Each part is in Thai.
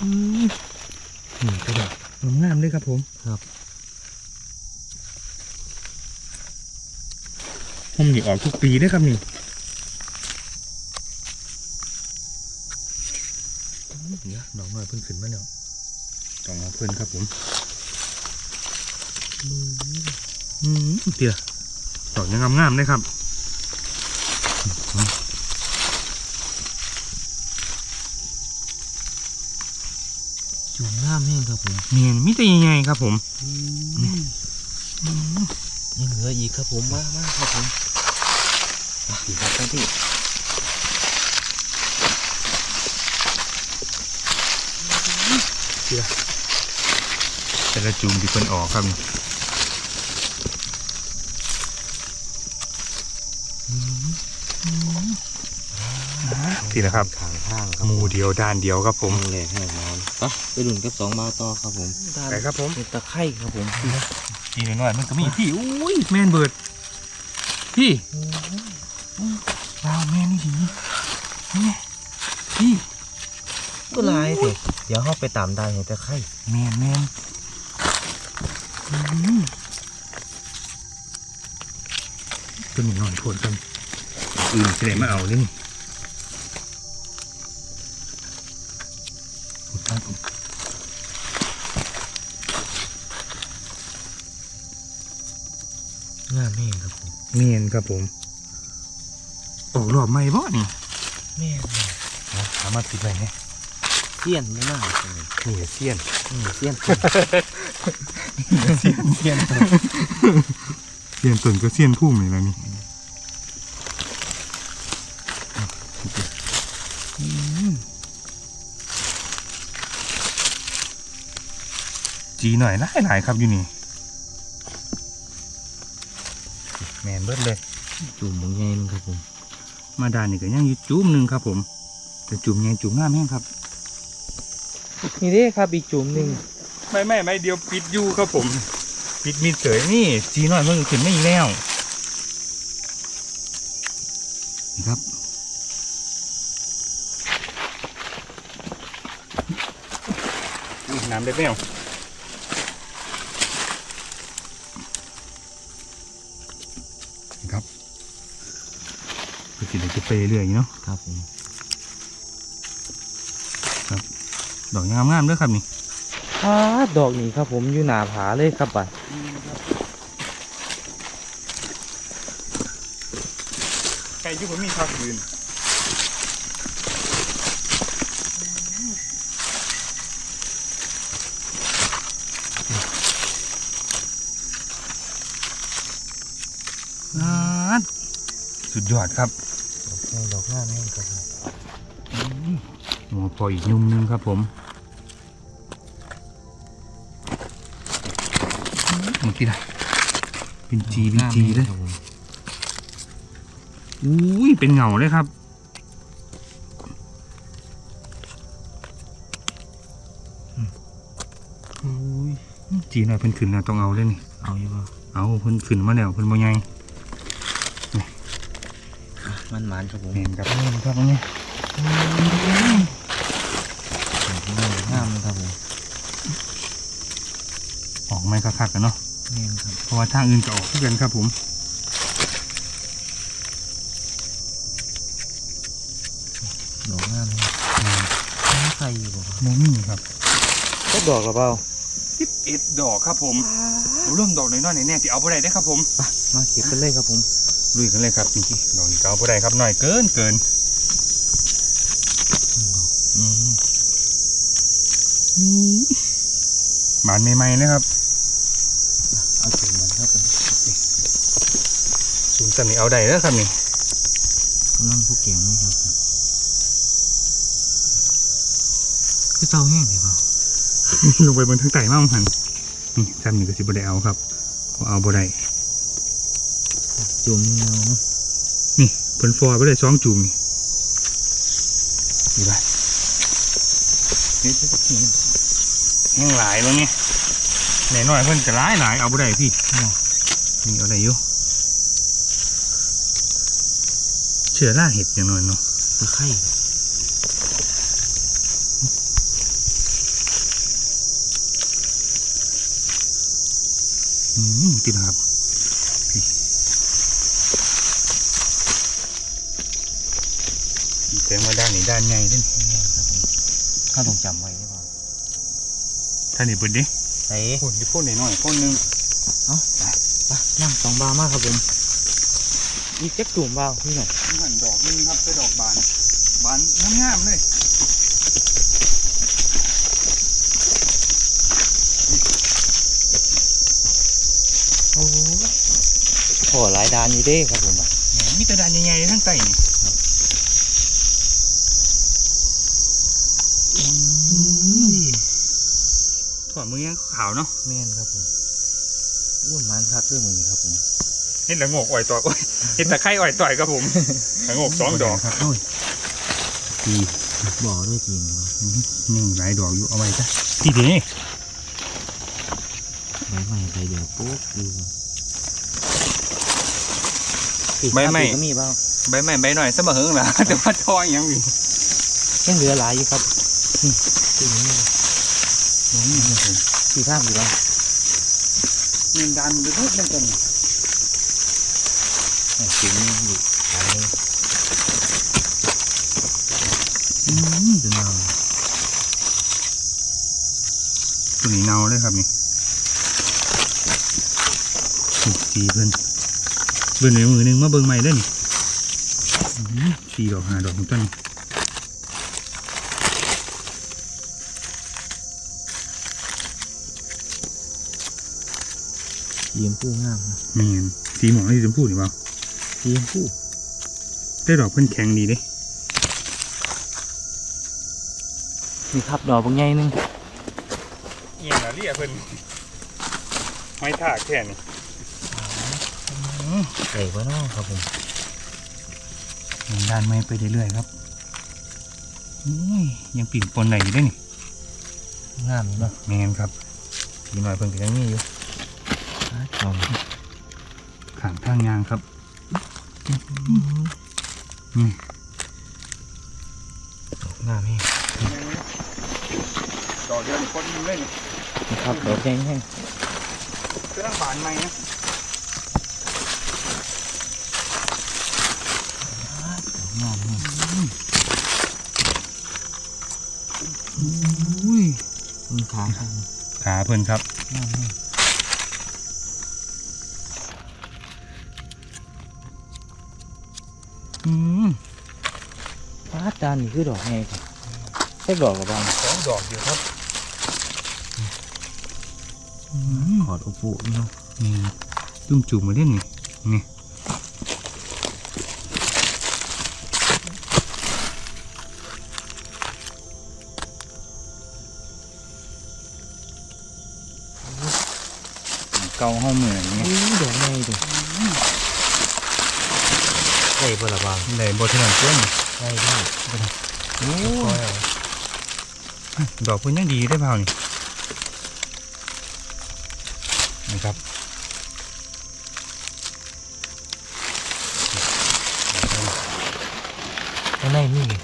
อืมนี่กระดอกงามเลยครับผมครับผมนี่ออกทุกปีได้อครับนี่เนี่ยดอกน้อยเพิ่งขึ้นมาแล้วต้องเอาเพิ่นครับผมอืมเดี๋ยวดอกยังงามๆเลยครับ จุ่มน้ำแห้งครับผมเนียนมิตรใหญ่ๆครับผมยังเหลืออีกครับผมมามาครับผมอีกครับท่านพี่แต่ละจูมที่เพิ่นออกครับนี่ทีนะครับขางข้างครับหมูเดียวด้านเดียวครับผผมมแหลกแห้งนอ นไปไปดุนกับสองบาต่อครับผมไปครับผมเป็นตะไคร่ครับผมทีน้อยมันก็มีพี่อุ้ยแมนเบิร์ดพี่ว้าวแมนนี่สินี่พี่ก็ลายเถอะเดี๋ยวเขาไปตามได้ให้ตะไคร่แมนแมนตัวนี้นอนโผล่กันอื่นจะได้มาเอาเลยนี่ เมียนครับผมโอ้รอบไม่บ่นี่แม่เอาสามารถติดไว้เนี่ยเสี้ยนไม่น่าเลยนี่เสี้ยนนี่เสี้ยนเสี้ยนเสี้ยนเสี้ยนต้นก็เสี้ยนพุ่มนี่แล้วนี่จีหน่อยหลายหลายๆครับอยู่นี่ เบิดเลย จุ่มบางแง่นึงครับผม มาดานนี่ก็ยังอยู่จุ่มหนึ่งครับผมแต่จุ่มยังจุ่มงามแห้งครับนี่เด้ครับอีกจุ่มหนึ่งไม่ไม่ไม่เดียวปิดอยู่ครับผม ปิดมีเสยนี่จีหน่อยมันขึ้นไม่อีกแล้วนี่ครับอุ๊ยน้ำได้แมว ไปเรื่อยๆเนาะครับผมดอกงามๆด้วยครับนี่อ่าดอกนี้ครับผมอยู่หนาผาเลยครับบัดไก่ที่ผมมีข้าวคืนสุดยอดครับ พออีกยุ่มหนึงครับผมเมื่อกี้ได้เป็นจีเป็นจีเลยครับผมอุ้ยเป็นเหงาเลยครับอุ้ยจีหน่อยเพิ่นขึ้นนะต้องเอาเลยนี่เอาอยู่ป่ะเอาเพิ่นขึ้นมาแล้วเพิ่นบ่ใหญ่มันหมานครับผมเห็นครับนี่ครับอันนี้ งามเลยครับผม ออกไม่คักๆกันเนาะแม่นครับเพราะว่าทางอื่นก็ออกคือกันครับผมดอกงามเลยไม่ใครอยู่ป่ะโมมี่ครับก็ดอกละเปล่าสิบเอ็ดดอกครับผมเอาเรื่องดอกน้อยๆแน่ๆที่เอาบ่ได้ได้อครับผมมาเก็บกันเลยครับผมลุยกันเลยครับนี่ดอกนี้ก็เอาบ่ได้ครับน้อยเกินเกินนี่หมานใหม่ๆเลยครับ สูงสันนี่เอาได้แล้วครับนี่กำลังผู้เก่งเลยครับ คือเศร้าแห้งเลยเปล่า ลงไปบนทั้งไต่มากหันนี่ซ้ำนี่ก็สิบ่ได้เอาครับเพราะเอาบ่ได้จุ่มเงาเนาะนี่เพิ่นฟอยบ่ได้สองจุ่มนี่นี่ไปนี่นี่แห้งหลายแล้วเนี่ยแน่น้อยเพิ่นจะหลายหลายเอาบ่ได้พี่นี่เอาได้อยู่ เชื้อราเห็ดอย่างน้อยเนาะไข่อืมติดครับแต่มาด้านนี้ด้านใหญ่ด้วยข้าต้องจำไว้ได้ป่ะท่านี่เปิดดิไหนพ่นอยู่พ่นหน่อยหน่อยพ่นหนึ่งเอ้าไปนั่งสองบามากครับผมอีกจ็กตุ่มบาร์พี่หน่อย งามๆเลยโอ้โหหลายดานอยู่เด้ครับผมอะแหมมีแต่ด้านใหญ่ๆทั้งใต้นี่ถอดมือยังขาวเนาะแม่นครับผมอ้วนมันคักเรื่องมือนี้ครับผม เห็นละโงกอ่อยต่อยโอ้ยเห็นตะไคร้อ่อยต่อยครับผมละโงกสองดอกครับโอ้ย ทีบ่อด้วยทีนึงยังหลายดอกอยู่เอาไว้จ้ะพี่ดีใบใหม่ใบเดียวปุ๊บดูใบใหม่ก็มีบ้างใบใหม่ใบหน่อยสมเหิงล่ะแต่ว่าทอยยังอยู่ยังเหลือหลายอยู่ครับนี่ทีนี้นี่ครับผมสี่ข้างอยู่บ้างเงินดันไปทุกนั่นกันทีนี้อยู่หลายเลย อืม ดูเงา ตัวนี้เนาเลยครับนี่นี่สีเพิ่นเบิ่นในมือหนึงมาเบิ่งใหม่เด้อนี่อืมสี่ดอกห้าดอกของต้นสีชมพูงามนะแม่นสีหมองที่ชมพูนี่เปล่าสีชมพูได้ดอกเพิ่นแข็งดีเด้นี่ครับดอกบางใหญ่หนึง เอียงอะเรียเพิ่นไม่ถากแค่นี้ใส่ก็นอครับผมเงินดันไม่ไปเรื่อยๆครับอุ้ยยังปิ่นปนไหนอยู่เด้อนี่งามอยู่เนาะแมนครับทีหน่อยเพิ่งก็ยังมีอยู่ลองขางทางยางครับนี่งามแห้งดอกเดียวนี่คนมึงเล่น นะครับดอกแดงแห้งเครื่องบานไหมนะงามแห้งอุ้ยมีขาครับขาเพิ่นครับงามแห้งอืมฟ้าจานนี่คือดอกไงครับใช่ดอกกับบางสองดอกอยู่ครับ ขอดอุปุนี่เนาะนี่จุ่มจุ่มมาเล่นนี่นี่เกาห้องเหมือนนี่อู้ดอกไงดิใส่บละบางเลยบทถนัดเพื่อนใช่ได้โอ้ดอกเพิ่นยังดีได้เปล่านี่ นะครับข้างในนี่ไง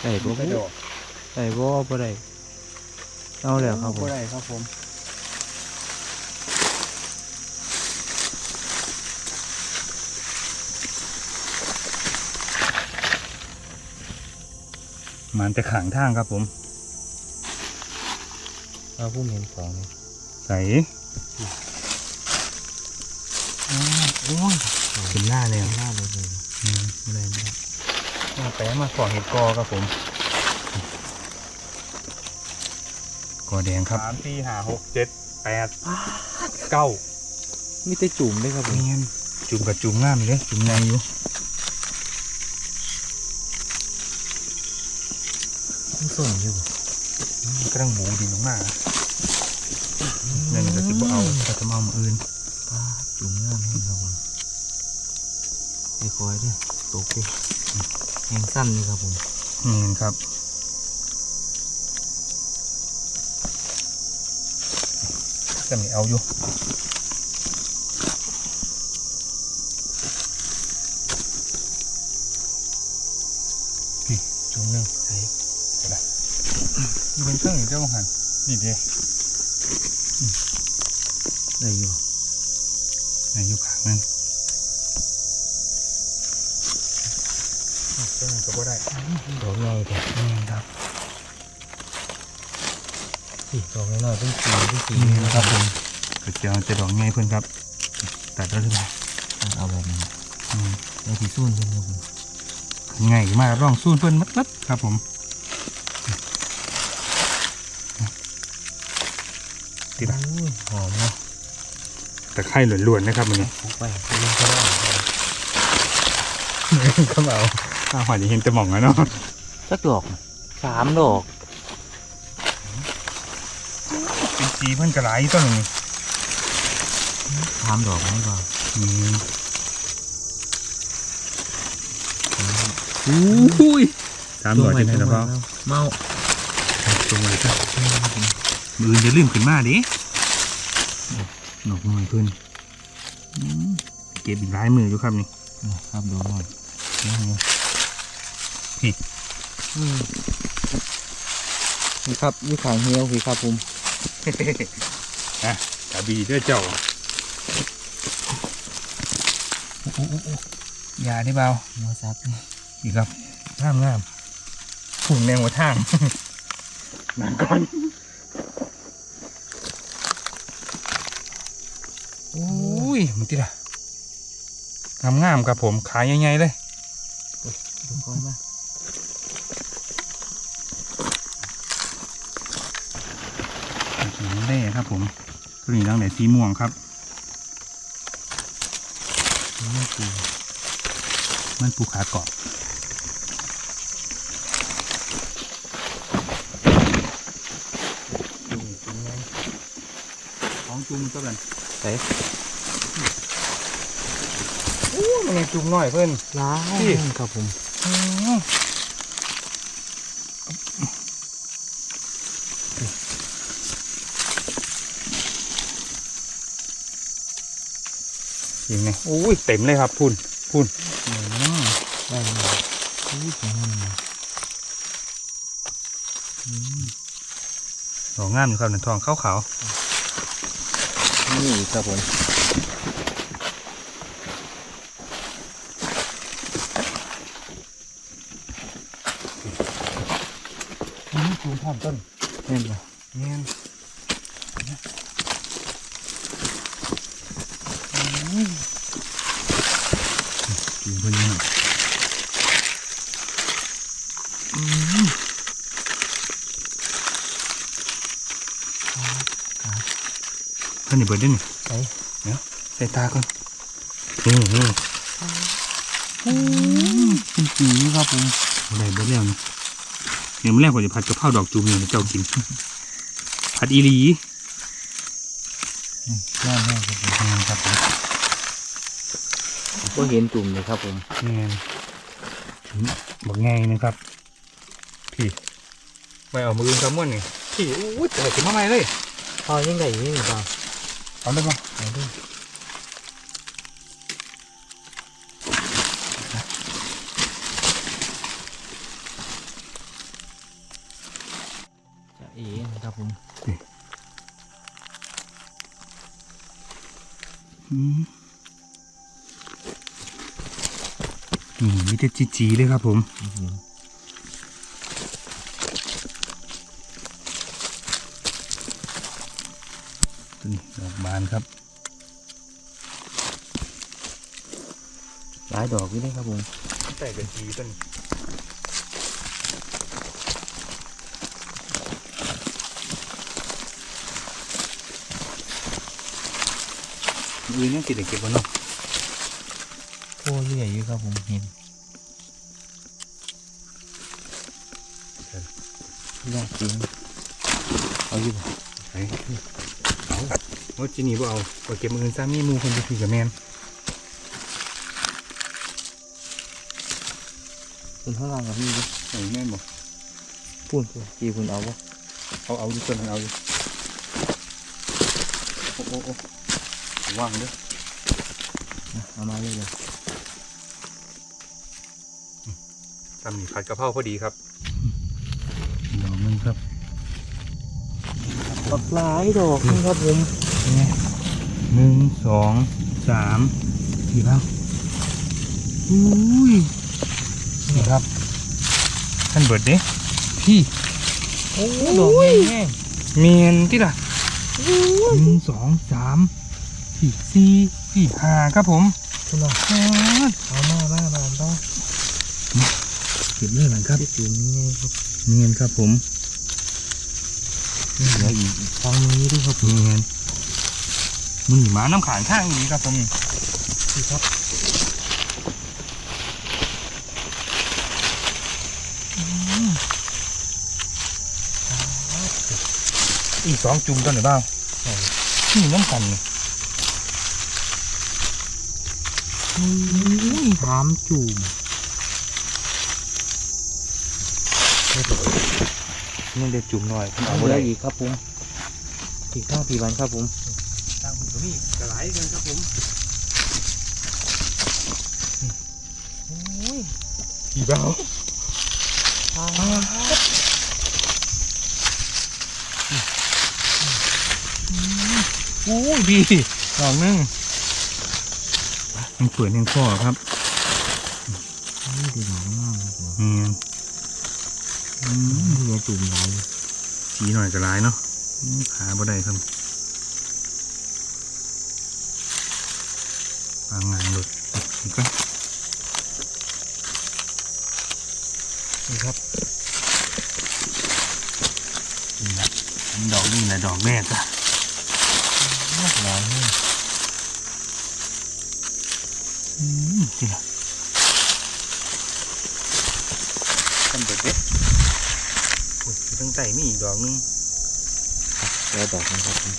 ใส่บ่ไม่ดอกใส่บ่บ่ได้เอาแล้วครับผม บ่ได้ครับผม มันจะขังทางครับผมเอาผู้เห็นของนี่ใส่โอ้ยเป็นหน้าเลยหน้าเลยเลยอืมไม่ได้ไม่ได้มาแปะมาขอเห็ดกอครับผมกอแดงครับสามสี่ห้าหกเจ็ดแปดเก้ามีแต่จุ่มด้วยครับผมเนียนจุ่มกับจุ่มงามเลยจุ่มใหญ่อยู่ มันส่งอยู่กำลังบูดินออกมานั่นก็สิบเอาแต่จะเอามาอื่นป้าจุ่มงามแห้งครับผมไอ้คอยเด้อตกดิแห้งสั้นนี่ครับผมเนียนครับจะมีเอาอยู่ เป็นเครื่องเจ้าหันนี่เด้ได้อยู่ในอยู่ขางนึงเจ้าหนึ่งก็บ่ได้ดอกใหญ่แต่นี่ครับสิดอกน้อยๆเป็นสีเป็นสีนี่นะครับผมกระเจียวจะดอกไงเพื่อนครับตัดแล้วหรือเปล่าเอาแบบนี้อืมในที่ซุ่นเป็นครับผมง่ายมากร่องสู้เพื่อนมัดมัดครับผม ติดละอุ้ยหอมเนาะตะไคร้ล้วนๆนะครับมันนี้ปลูกไปไปเล่นก็ได้ก็เอาข้าวหอยจะเห็นแต่หม่องแล้วเนาะสักดอกสามดอกเป็นสีเพื่อนกระไรต้นนี้สามดอกไม่พออืมอุ้ยสามดอกที่ไหนแล้วก็เมาตรงไหนครับ มืออื่นจะลืมขึ้นมาดิหนกหน่อยเพื่อนอืมเก็บอีกหลายมืออยู่ครับนี่ครับดอกหน่อยพี่นี่ครับยี่ขางเฮียวคือครับผมอะกระบีเด้อเจ้าอย่าได้เบามาซับอีกครับงามงามผุ่นแนวหัวทางนานก่อน อุ้ยมันติดอะงามงามๆครับผมขายใหญ่ๆเลยดูก้อนมาสีเล่ครับผมตัวนี้ตั้งแต่สีม่วงครับนี่คือมันปูขาเกาะของจุ่มก็เป็นใส่โอ้มันยังจุ่มน้อยเพิ่นล้าพี่ครับผมอืมยังไงโอ้ยเต็มเลยครับพุ่นพุ่นได้เลยอุ้ยสวยงามเลยอืมดอกงามอยู่ครับหนังทองขาว นี่ครับผมๆนี่จุ่มพร้อมต้นเห็นปะเงี้ยจุ่มเพิ่นยัง ท่านนี่เบิดได้นี่ใส่ใส่ตาก่อนนี่นี่เป็นสีครับผมอะไรเบิดแล้วนี่เดี๋ยวมื่อแรกกว่าจะผัดกะเพราดอกจูมเนี่ยให้เจ้ากินผัดอีหลีนี่ยอดมากครับผมงานครับผมก็เห็นจุ่มเลยครับผมงานบอกไงนะครับ พี่ไม่เอามือกับม้วนนี่พี่อู้เจอขึ้นมาใหม่เลยพอยังไงยังไงบ้าง เอาได้ปะเอาดูจะเอ๋นะครับผมอืมนี่มีแต่จีจีๆเลยครับผม ครับ หลายดอกอยู่เลยครับผมแต่เป็นจีต้นมือนี่ติดเก็บไว้เนาะโอ้เรื่อยอยู่ครับผมเห็นยากจริงเอาอยู่บ่ไอ้เอา ว่าจีนี่บ่เอาว่าเก็บมือซ้ำนี่มูคนจะคือกับแมนคุณข้างล่างกับนี่ดิไอ้แม่นบ่พูนพูนจีคุณเอาบ่เอาเอาอยู่ต้นเอาอยู่โอ้โอ้โอ้ว่างเด้อนะเอามาเลยเลยตำหนิผัดกะเพราพอดีครับดอกนึงครับปักหลายดอกนี่ครับผมเป็ นไงหนึ่งสองสามสี่แล้วอุ้ยนี่ครับท่านเบิดเด้พี่โอ้ดอกแห้งเมียนที่ล่ะหนึ่งสองสามสี่สี่สี่ห้าครับผมๆคุณน่ะอ่าเอามาบ้าบานบ้าเก็บเลยมันครับจุ่มนี่ไงครับเมียนครับผมเหลืออีกทางนี้ด้วยครับเมียน มันหนีหมาน้ำขางข้างอย่างนี้ครับผมพี่ครับอีกสองจุ่มต้นหรือเปล่านี่น้ำกันนี่ถามจุ่มนี่เดี๋ยวจุ่มหน่อยผมเอาเอาไปไปได้อีกครับผมอีกข้างพี่บันครับผม ทางผมก็มีกระไรกันครับผมโอ้ยผีเบาโอ้ยดีดอกหนึงยังเปิดยังข้อครับนี่ดีหนอมากครับผมเมียนอืมนี่ไงจุ่มหลายสีหน่อยกระไรเนาะอืมขาบ่ได้ครับบ นี่ครับนี่แหละดอกนี่แหละดอกแรกอะหลายนี่อืมนี่แหละทำเบิดเด็ดโอ้ยอยู่ตั้งแต่มีอีกดอกหนึงแล้วดอกนะครับผม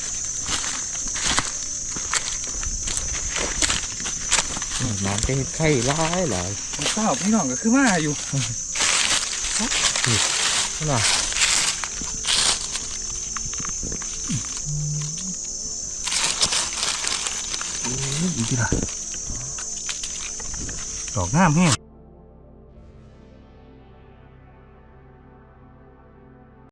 น้ำจะเห็ดไข่หลายหลายเปล่าพี่น้องก็คือมาอยู่ นี่น่ะอีกทีละดอกงามแห้ง